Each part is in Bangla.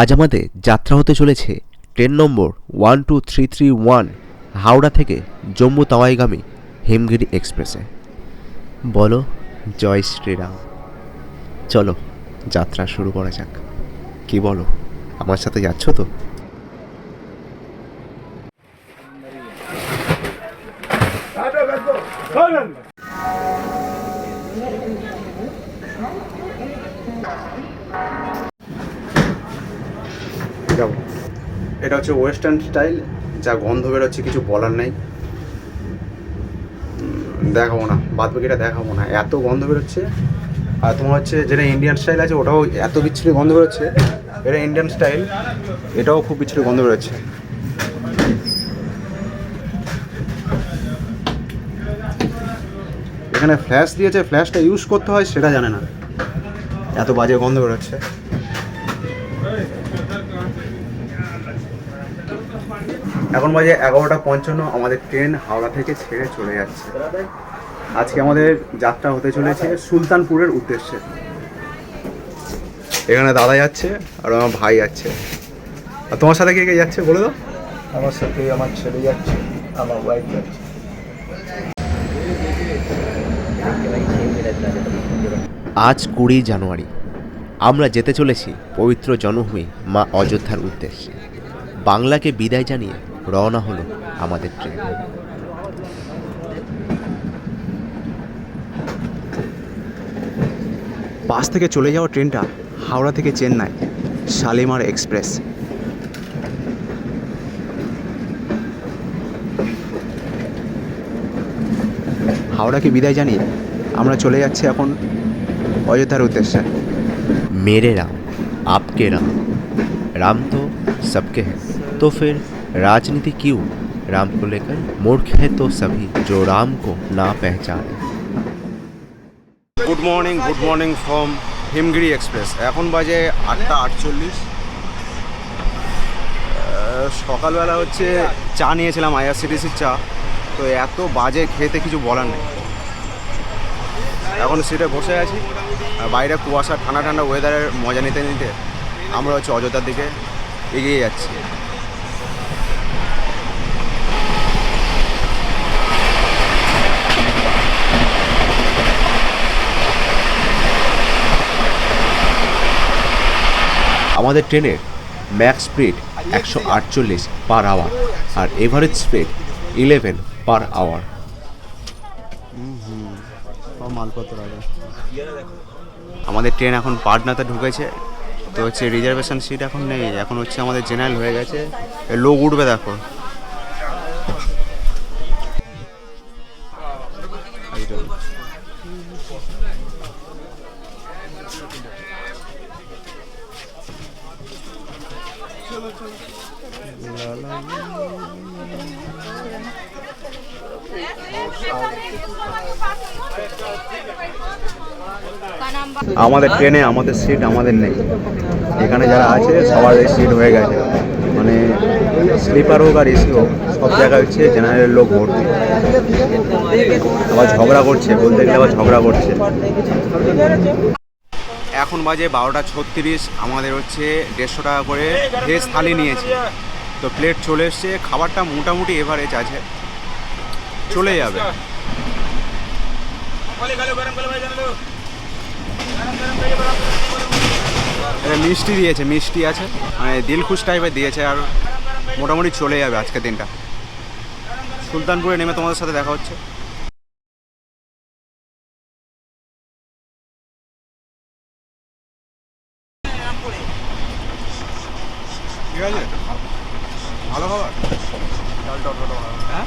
আজ আমাদের যাত্রা হতে চলেছে train number one two three three one Howrah থেকে জম্মু তাওয়াইগামী, হিমগিরি এক্সপ্রেসে। বলো, জয় শ্রীরাম। চলো, যাত্রা শুরু করা যাক। কি বলো? আমার সাথে যাচ্ছ তো? হচ্ছে ওয়েস্টার্ন স্টাইল, যা গন্ধ বেরোচ্ছে, কিছু বলার নেই। দেখাবো না, বাদ বাকিটা দেখাবো না। এত গন্ধ বেরোচ্ছে, আর তোমার হচ্ছে যেটা ইন্ডিয়ান স্টাইল আছে, ওটাও এত বিচ্ছিরি গন্ধ বেরোচ্ছে, এটা ইন্ডিয়ান স্টাইল এটাও খুব বিচ্ছিরি গন্ধ বেরোচ্ছে। এখানে ফ্ল্যাশ দিয়েছে ফ্ল্যাশটা ইউজ করতে হয়, সেটা জানে না। এত বাজে গন্ধ বেরোচ্ছে। এখন বাজে এগারোটা পঞ্চান্ন আমাদের ট্রেন হাওড়া থেকে ছেড়ে চলে যাচ্ছে। আজকে আমাদের যাত্রা হতে চলেছে সুলতানপুরের উদ্দেশ্যে। এখানে দাদা যাচ্ছে আর আমার ভাই যাচ্ছে। আর তোমার সাথে কে কে যাচ্ছে বলে দাও। আমার সাথে আমার ছেলে যাচ্ছে আমার ওয়াইফ যাচ্ছে। আজ কুড়ি জানুয়ারি। আমরা যেতে চলেছি পবিত্র জন্মভূমি মা অযোধ্যার উদ্দেশ্যে। বাংলাকে বিদায় জানিয়ে রওনা হলো আমাদের ট্রেন পাশ থেকে চলে যাওয়া ট্রেনটা হাওড়া থেকে চেন্নাই শালিমার এক্সপ্রেস হাওড়াকে বিদায় জানিয়ে আমরা চলে যাচ্ছি এখন অযোধ্যার উদ্দেশ্যে मेरे राम आपके राम राम तो सबके हैं तो फिर राजनीति क्यों राम को लेकर मूर्ख है तो सभी जो राम को ना पहचाने good morning good morning from Himgiri express এখন বাজে আটটা আটচল্লিশ সকালবেলা হচ্ছে চা নিয়েছিলাম আইআরসিটিসির চা তো এত বাজে খেতে কিছু বলার নেই এখন সিটে বসে আছি আর বাইরে কুয়াশা ঠান্ডা ঠান্ডা ওয়েদারের মজা নিতে নিতে আমরা হচ্ছে অযোধ্যার দিকে এগিয়ে যাচ্ছি আমাদের ট্রেনের ম্যাক্স স্পিড একশো আটচল্লিশ পার আওয়ার আর average speed eleven per hour. মালপত্র আমাদের ট্রেন এখন পাটনাতে ঢুকেছে তো হচ্ছে রিজার্ভেশন সিট এখন নেই এখন হচ্ছে আমাদের জেনারেল হয়ে গেছে। লোক উঠবে দেখো। আমাদের ট্রেনে আমাদের সিট আমাদের নেই। এখানে যারা আছে, সবার সিট হয়ে গেছে। মানে স্লিপার হোক আর এসি হোক, সব জায়গায় হচ্ছে জেনারেল লোক ভর্তি। আবার ঝগড়া করছে, বলতে গেলে আবার ঝগড়া করছে। এখন বাজে বারোটা ছত্রিশ, আমাদের হচ্ছে দেড়শো টাকা করে ভেজ থালি নিয়েছে। তো প্লেট চলে এসছে, খাবারটা মোটামুটি এভারেজ আছে। চলে যাবে। মিষ্টি দিয়েছে, মিষ্টি আছে। মানে দিলখুশ টাইপের দিয়েছে আর মোটামুটি চলে যাবে আজকের দিনটা। সুলতানপুরে নেমে তোমাদের সাথে দেখা হচ্ছে। ঠিক আছে? ভালো খাবার? হ্যাঁ?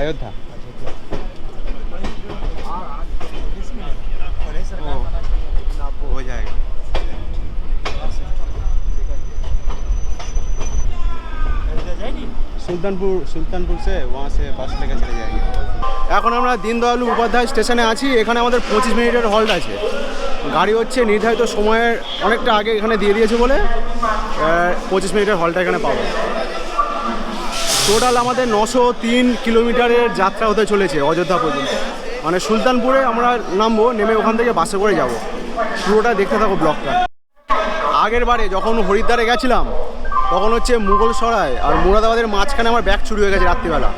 अयोध्या সুলতানপুর সুলতানপুর সে ওয়া সে বাস লেগে চলে যায়। এখন আমরা দীনদয়ালু উপাধ্যায় স্টেশনে আছি এখানে আমাদের পঁচিশ মিনিটের হল্ট আছে। গাড়ি হচ্ছে নির্ধারিত সময়ের অনেকটা আগে এখানে দিয়ে দিয়েছে বলে পঁচিশ মিনিটের হলটা এখানে পাবো। টোটাল আমাদের নশো তিন কিলোমিটারের যাত্রা হতে চলেছে অযোধ্যা পর্যন্ত। মানে সুলতানপুরে আমরা নামবো, নেমে ওখান থেকে বাসে করে যাব। পুরোটা দেখতে থাকো ব্লকটা আগের বারে যখন হরিদ্বারে গেছিলাম, তখন হচ্ছে মুঘল সরাই আর মুরাদাবাদের মাঝখানে আমার ব্যাগ চুরি হয়ে গেছে রাত্রিবেলা।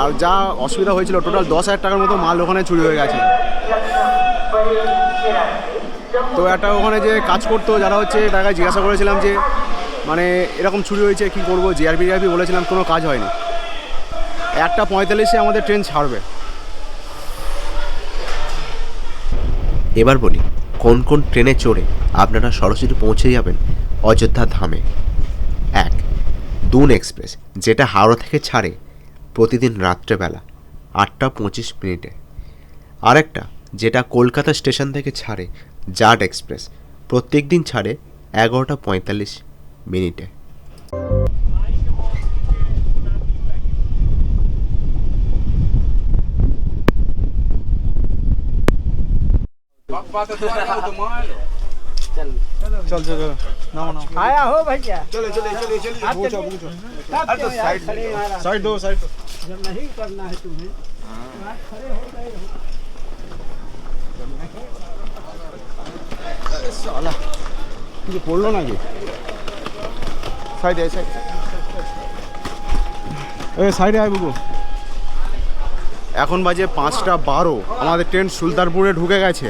আর যা অসুবিধা হয়েছিল, টোটাল দশ হাজার টাকার মতো মাল ওখানে চুরি হয়ে গেছে। তো একটা ওখানে যে কাজ করতো, যারা হচ্ছে তাকে জিজ্ঞাসা করেছিলাম যে মানে এরকম চুরি হয়েছে, কি করব জিআরপি জিআরপি বলেছিলাম, কোনো কাজ হয়নি। একটা পঁয়তাল্লিশে আমাদের ট্রেন ছাড়বে। এবার বলি, কোন কোন ট্রেনে চড়ে আপনারা সরাসরি পৌঁছে যাবেন অযোধ্যা ধামে? এক, দুন এক্সপ্রেস, যেটা হাওড়া থেকে ছাড়ে প্রতিদিন রাত্রেবেলা আটটা পঁচিশ মিনিটে। আরেকটা, যেটা কলকাতা স্টেশন থেকে ছাড়ে জাট এক্সপ্রেস প্রত্যেক দিন ছাড়ে এগারোটা পঁয়তাল্লিশ। মিনিটে চল চল চল নাও নাও आया हो भैया चले चले चले चलिए पूछो पूछो अरे तो साइड साइड दो साइड दो जब नहीं करना है तुम्हें সালা কিছু পড়লো নাকি সাইডে সাইড। এ, সাইডে আয় বুকু এখন বাজে পাঁচটা বারো। আমাদের ট্রেন সুলতানপুরে ঢুকে গেছে।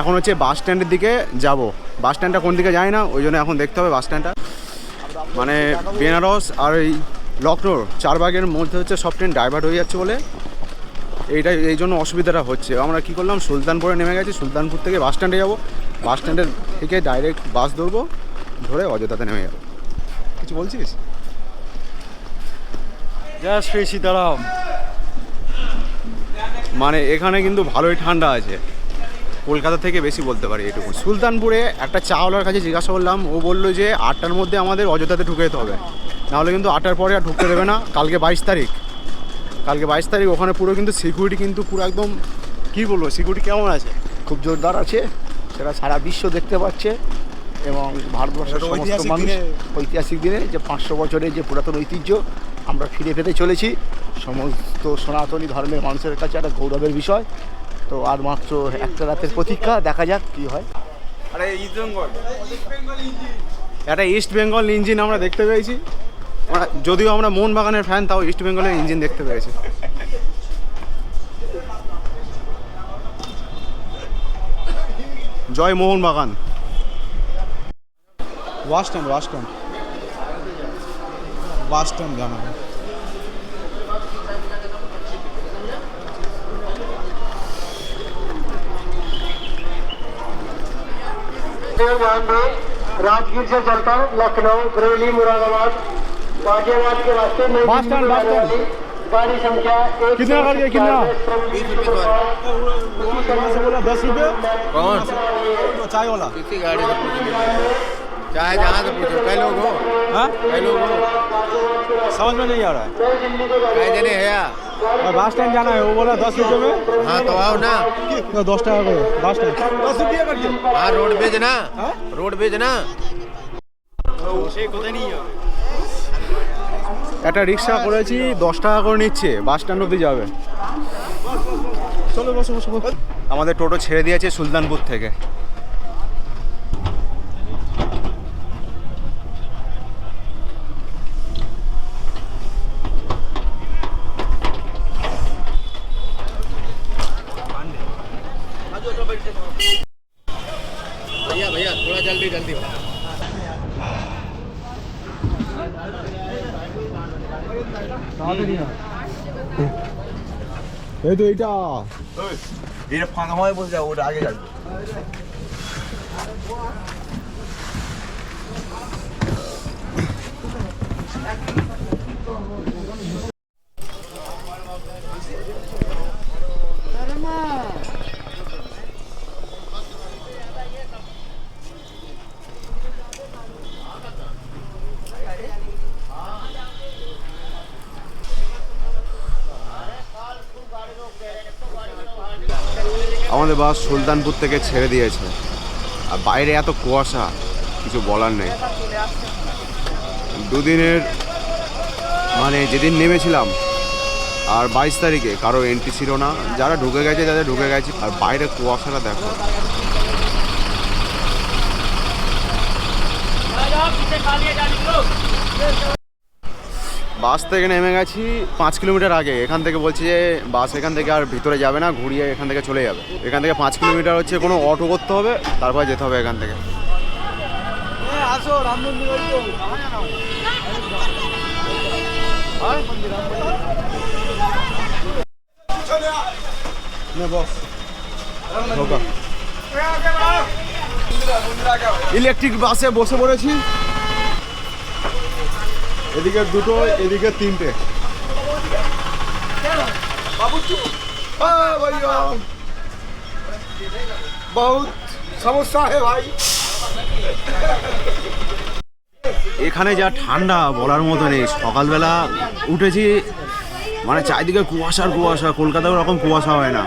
এখন হচ্ছে বাস স্ট্যান্ডের দিকে যাব। বাস স্ট্যান্ডটা কোন দিকে যায় না, ওই জন্য এখন দেখতে হবে বাস স্ট্যান্ডটা। মানে বেনারস আর এই লখনৌর চারবাগের মধ্যে হচ্ছে সব ট্রেন ডাইভার্ট হয়ে যাচ্ছে বলে। এইটাই, এই জন্য অসুবিধাটা হচ্ছে। আমরা কি করলাম, সুলতানপুরে নেমে গেছি। সুলতানপুর থেকে বাস স্ট্যান্ডে যাব। বাস স্ট্যান্ডের থেকে ডাইরেক্ট বাস ধরবো, ধরে অযোধ্যাতে নেমে যাব। কিছু বলছিস? জয় শ্রী সীতারাম। মানে এখানে কিন্তু ভালোই ঠান্ডা আছে। কলকাতা থেকে বেশি বলতে পারি এটুকু। সুলতানপুরে একটা চাওয়ালার কাছে জিজ্ঞাসা করলাম ও বলল যে আটটার মধ্যে আমাদের অযোধ্যাতে ঢুকে যেতে হবে। নাহলে কিন্তু আটটার পরে আর ঢুকতে দেবে না কালকে বাইশ তারিখ। কালকে বাইশ তারিখ ওখানে পুরো কিন্তু সিকিউরিটি কিন্তু পুরো একদম কী বলব সিকিউরিটি কেমন আছে? খুব জোরদার আছে সেটা সারা বিশ্ব দেখতে পাচ্ছে। এবং ভারতবর্ষের সমস্ত ঐতিহাসিক মানুষ দিনে- ঐতিহাসিক দিনে যে পাঁচশো বছরের যে পুরাতন ঐতিহ্য আমরা ফিরে পেতে চলেছি। সমস্ত সনাতনী ধর্মের মানুষের কাছে একটা গৌরবের বিষয়। তো আর মাত্র একটা রাতের প্রতীক্ষা দেখা যাক কি হয়। আরে ইস্ট বেঙ্গল একটা ইস্ট বেঙ্গল ইঞ্জিন আমরা দেখতে পেয়েছি। যদিও আমরা মোহনবাগানের ফ্যান তাও ইস্ট বেঙ্গলের ইঞ্জিন দেখতে পেয়েছি। জয় মোহনবাগান। वास्टन वास्टन वास्टन गाना है राजगीर से चलता हूँ लखनऊ बरेली मुरादाबाद गाजियाबाद के रास्ते में गाड़ी संख्या कितना कर दिया कितना? दस रुपये कौन? चाय वाला। कितनी गाड़ी चाहे जहाँ से पूछो कई लोग हो हाँ कई लोग हो समझ में नहीं आ रहा है कई जने है या? और बस स्टैंड जाना है वो बोला दस रुपये में हाँ तो आओ ना तो दस टाका করে बस स्टैंड दस रुपये करके हाँ रोड बेच ना हाँ? रोड बेच ना একটা রিক্সা করেছি দশ টাকা করে নিচ্ছে বাস স্ট্যান্ড অব্দি যাবে চলো বসো বসো বসো। আমাদের টোটো ছেড়ে দিয়েছে সুলতানপুর থেকে এই তো এইটা এটা ফাঁকা হয় বসে যাব ওটা আগে যাবে Thank you. আমাদের বাস সুলতানপুর থেকে ছেড়ে দিয়েছে। আর বাইরে এত কুয়াশা, কিছু বলার নেই। দুদিনের মানে যেদিন নেমেছিলাম, আর বাইশ তারিখে কারও এন্ট্রি ছিল না। যারা ঢুকে গেছে, তাদের ঢুকে গেছে। আর বাইরে কুয়াশাটা দেখো। বাস থেকে নেমে গেছি পাঁচ কিলোমিটার আগে। এখান থেকে বলছে যে বাস এখান থেকে আর ভিতরে যাবে না, ঘুরিয়ে এখান থেকে চলে যাবে। এখান থেকে পাঁচ কিলোমিটার হচ্ছে কোনো অটো করতে হবে, তারপর যেতে হবে এখান থেকে। ইলেকট্রিক বাসে বসে পড়েছি। এদিকে দুটো এদিকে তিনটে। বহুত সমস্যা হে ভাই। এখানে যা ঠান্ডা বলার মতো নেই সকালবেলা উঠেছি মানে চারিদিকে কুয়াশার কুয়াশা কলকাতায় ওরকম কুয়াশা হয় না।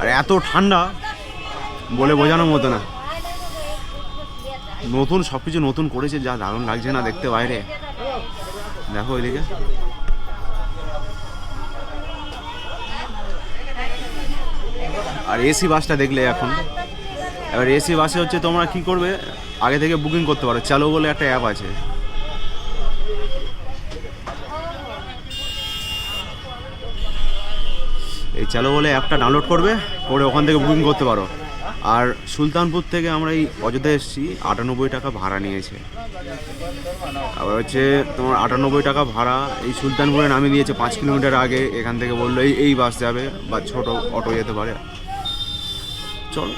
আর এত ঠান্ডা বলে বোঝানোর মতো না। নতুন সব কিছু নতুন করেছে যা দারুণ লাগছে না দেখতে বাইরে। দেখো ওইদিকে আর এসি বাসটা দেখলে এখন। এবার এসি বাসে হচ্ছে তোমরা কি করবে? আগে থেকে বুকিং করতে পারো। চালো বলে একটা অ্যাপ আছে। এই চালো বলে অ্যাপটা ডাউনলোড করবে, করে ওখান থেকে বুকিং করতে পারো। আর সুলতানপুর থেকে আমরা এই অযোধ্যা এসেছি, আটানব্বই টাকা ভাড়া নিয়েছে। আবার হচ্ছে তোমার আটানব্বই টাকা ভাড়া এই সুলতানপুরে নামিয়ে দিয়েছে, পাঁচ কিলোমিটার আগে এখান থেকে বলল, এই এই বাস যাবে বা ছোট অটো যেতে পারে। চলো।